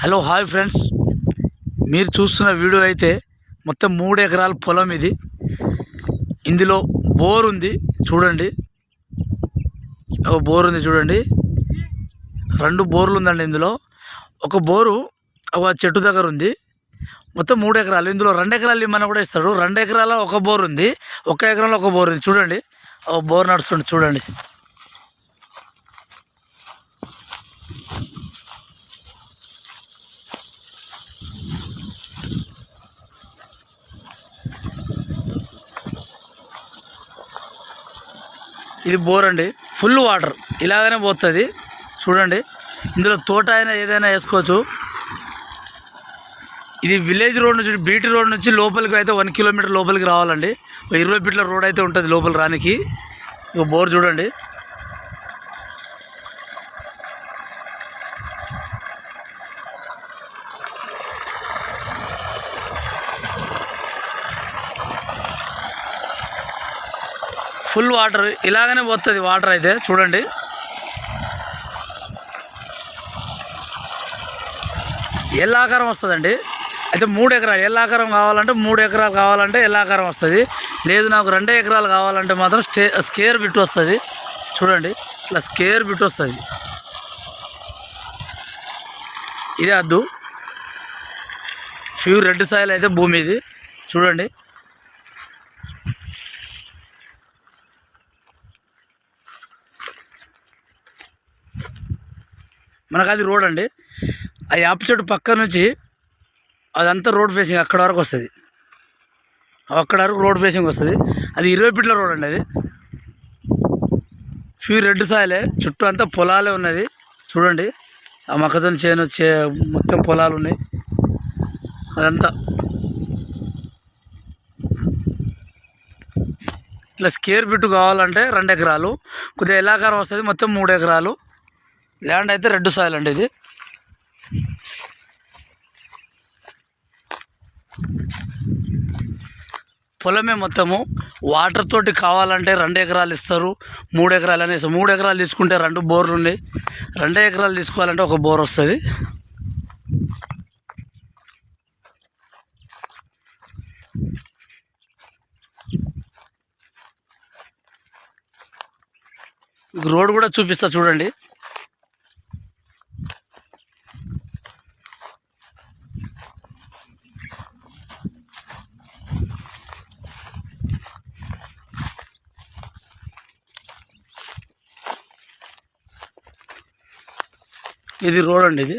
Hello hi friends. మీరు చూస్తున్న video అయితే మొత్తం మూడు ఎకరాల పొలం ఇది. ఇందులో బోర్ ఉంది చూడండి. ఒక బోర్ ఉంది చూడండి. రెండు బోర్లు ఉందండి ఇందులో. ఒక బోరు ఒక చెట్టు దగ్గర ఉంది. మొత్తం మూడు ఎకరాలు. ఇందులో రెండు ఎకరాలు ఇమ్మని కూడా ఇస్తాడు. రెండు ఎకరాల ఒక బోర్ ఉంది. ఒక ఎకరంలో ఒక బోర్ ఉంది. చూడండి. ఒక బోర్ నడుస్తుంది చూడండి. ఇది బోర్ అండి. ఫుల్ వాటర్ ఇలాగనే పోతుంది. చూడండి. ఇందులో తోట అయినా ఏదైనా వేసుకోవచ్చు. ఇది విలేజ్ రోడ్ నుంచి బీటీ రోడ్ నుంచి లోపలికి అయితే వన్ కిలోమీటర్ లోపలికి రావాలండి. ఇరవై ఫీట్ల రోడ్ అయితే ఉంటుంది లోపల రానికి. ఇక బోర్ చూడండి. ఫుల్ వాటర్ ఇలాగనే పోతుంది వాటర్ అయితే చూడండి. ఎల్లాకారం వస్తుందండి. అయితే మూడు ఎకరాలు ఎల్లాకారం కావాలంటే మూడు ఎకరాలు కావాలంటే ఎల్లాకారం వస్తుంది. లేదు నాకు రెండే ఎకరాలు కావాలంటే మాత్రం స్టే స్కేర్ బిట్ వస్తుంది. చూడండి ఇట్లా స్కేర్ బిట్ వస్తుంది. ఇదే అద్దు. ప్యూర్ రెడ్ సాయిల్ అయితే భూమి ఇది చూడండి. మనకు అది రోడ్ అండి. ఆ యాప చెట్టు పక్క నుంచి అదంతా రోడ్ ఫేసింగ్ అక్కడ వరకు వస్తుంది. అక్కడ వరకు రోడ్ ఫేసింగ్ వస్తుంది. అది ఇరవై ఫీట్ల రోడ్ అండి అది. ఫ్యూ రెడ్ సాయలే చుట్టూ అంతా పొలాలే ఉన్నది. చూడండి. ఆ మొక్కజొన్న చేను చే మొత్తం పొలాలు ఉన్నాయి. అదంతా. ఇట్లా స్కేర్ బిట్టు కావాలంటే రెండు ఎకరాలు. కొద్దిగా ఎలాకారం వస్తుంది మొత్తం మూడు ఎకరాలు. ల్యాండ్ అయితే రెడ్ సాయిల్ అండి ఇది. పొలమే మొత్తము. వాటర్ తోటి కావాలంటే రెండు ఎకరాలు ఇస్తారు మూడు ఎకరాలు అనేసి. మూడు ఎకరాలు తీసుకుంటే రెండు బోర్లు ఉన్నాయి. రెండు ఎకరాలు తీసుకోవాలంటే ఒక బోర్ వస్తుంది. రోడ్ కూడా చూపిస్తా చూడండి. ఇది రోడ్ అండి ఇది.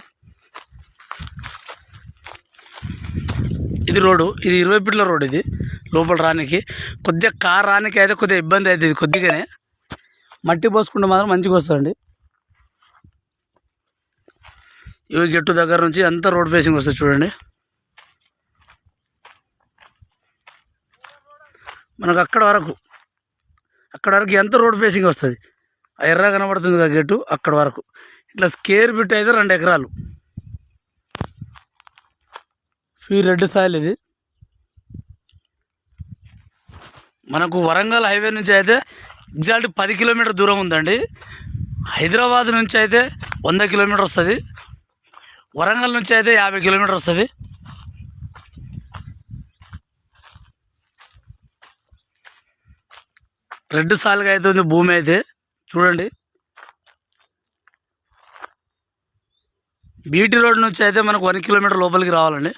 ఇది రోడ్డు. ఇది ఇరవై ఫీట్ల రోడ్ ఇది. లోపల రానికి. కొద్దిగా కార్ రానికి అయితే కొద్దిగా ఇబ్బంది అవుతుంది కొద్దిగానే. మట్టి పోసుకుంటే మాత్రం మంచిగా వస్తుందండి. ఇవి గెట్టు దగ్గర నుంచి అంతా రోడ్ ఫేసింగ్ వస్తుంది చూడండి. మనకు అక్కడ వరకు అక్కడ వరకు ఎంత రోడ్ ఫేసింగ్ వస్తుంది? ఆ ఎర్ర కనబడుతుంది కదా గెట్టు అక్కడ వరకు. ఇట్లా స్కేర్ బిట్ అయితే రెండు ఎకరాలు. ఫీ రెడ్ సాయిల్ ఇది. మనకు వరంగల్ హైవే నుంచి అయితే ఎగ్జాక్ట్ పది కిలోమీటర్ దూరం ఉందండి. హైదరాబాద్ నుంచి అయితే వంద కిలోమీటర్ వస్తుంది. వరంగల్ నుంచి అయితే యాభై కిలోమీటర్ వస్తుంది. రెడ్ సాల్గా అయితే ఉంది భూమి అయితే. చూడండి. బీటీ రోడ్ నుంచి అయితే మనకు వన్ కిలోమీటర్ లోపలికి రావాలండి.